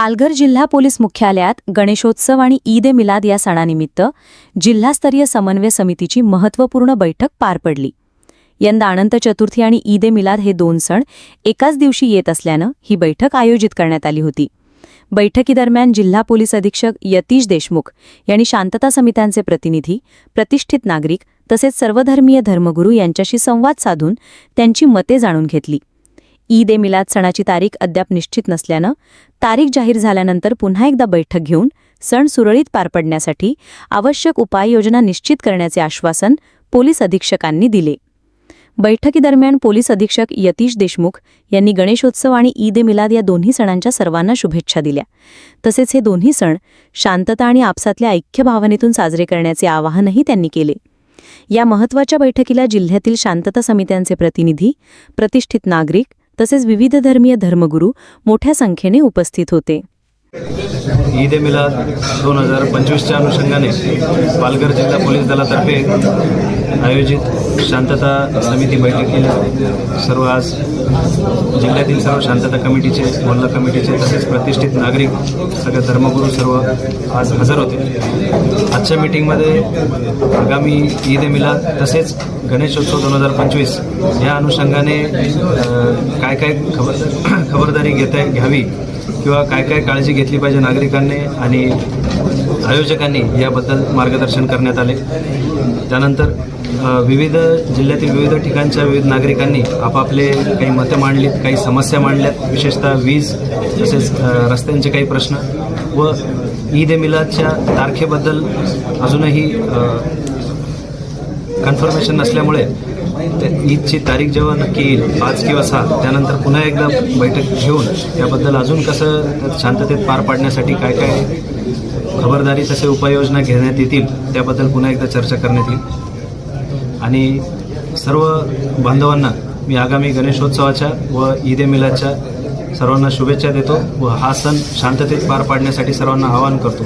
पालघर जिल्हा पोलीस मुख्यालयात गणेशोत्सव आणि ईद ए मिलाद या सणानिमित्त जिल्हास्तरीय समन्वय समितीची महत्त्वपूर्ण बैठक पार पडली. यंदा अनंत चतुर्थी आणि ईद ए मिलाद हे दोन सण एकाच दिवशी येत असल्यानं ही बैठक आयोजित करण्यात आली होती. बैठकीदरम्यान जिल्हा पोलीस अधीक्षक यतीश देशमुख यांनी शांतता समित्यांचे प्रतिनिधी प्रतिष्ठित नागरिक तसेच सर्वधर्मीय धर्मगुरू यांच्याशी संवाद साधून त्यांची मते जाणून घेतली. ईद ए मिलाद सणाची तारीख अद्याप निश्चित नसल्यानं तारीख जाहीर झाल्यानंतर पुन्हा एकदा बैठक घेऊन सण सुरळीत पार पडण्यासाठी आवश्यक उपाययोजना निश्चित करण्याचे आश्वासन पोलीस अधीक्षकांनी दिले. बैठकीदरम्यान पोलीस अधीक्षक यतीश देशमुख यांनी गणेशोत्सव आणि ईद ए मिलाद या दोन्ही सणांच्या सर्वांना शुभेच्छा दिल्या. तसेच हे दोन्ही सण शांतता आणि आपसातल्या ऐक्य भावनेतून साजरे करण्याचे आवाहनही त्यांनी केले. या महत्त्वाच्या बैठकीला जिल्ह्यातील शांतता समित्यांचे प्रतिनिधी प्रतिष्ठित नागरिक तसेच विविध धर्मीय धर्मगुरू मोठ्या संख्येने उपस्थित होते. ईद ए मिलाद दोन हजार पंचवीसच्या अनुषंगाने पालघर जिल्हा पोलीस दलातर्फे आयोजित शांतता समिती बैठकीला सर्व आज जिल्ह्यातील सर्व शांतता कमिटीचे मोहल्ला कमिटीचे तसेच प्रतिष्ठित नागरिक सगळे धर्मगुरू सर्व आज हजर होते. आजच्या मीटिंगमध्ये आगामी ईद ए मिलाद तसेच गणेशोत्सव दोन हजार पंचवीस या अनुषंगाने काय काय खबर खबरदारी घेता घ्यावी किंवा काय काय काळजी घेतली पाहिजे नागरिकांनी आणि आयोजकांनी याबद्दल मार्गदर्शन करण्यात आले. त्यानंतर विविध जिल्ह्यातील विविध ठिकाणच्या विविध नागरिकांनी आपापले काही मतं मांडलीत काही समस्या मांडल्यात. विशेषतः वीज तसेच रस्त्यांचे काही प्रश्न व ईद ए मिलादच्या तारखेबद्दल अजूनही कन्फर्मेशन नसल्यामुळे ते ईदची तारीख जेव्हा नक्की येईल पाच किंवा सहा त्यानंतर पुन्हा एकदा बैठक घेऊन त्याबद्दल अजून कसं शांततेत पार पाडण्यासाठी काय काय खबरदारी तसे उपाययोजना घेण्यात येतील त्याबद्दल पुन्हा एकदा चर्चा करण्यात येईल. आणि सर्व बांधवांना मी आगामी गणेशोत्सवाच्या व ईद ए सर्वांना शुभेच्छा देतो व हा सण शांततेत पार पाडण्यासाठी सर्वांना आवाहन करतो.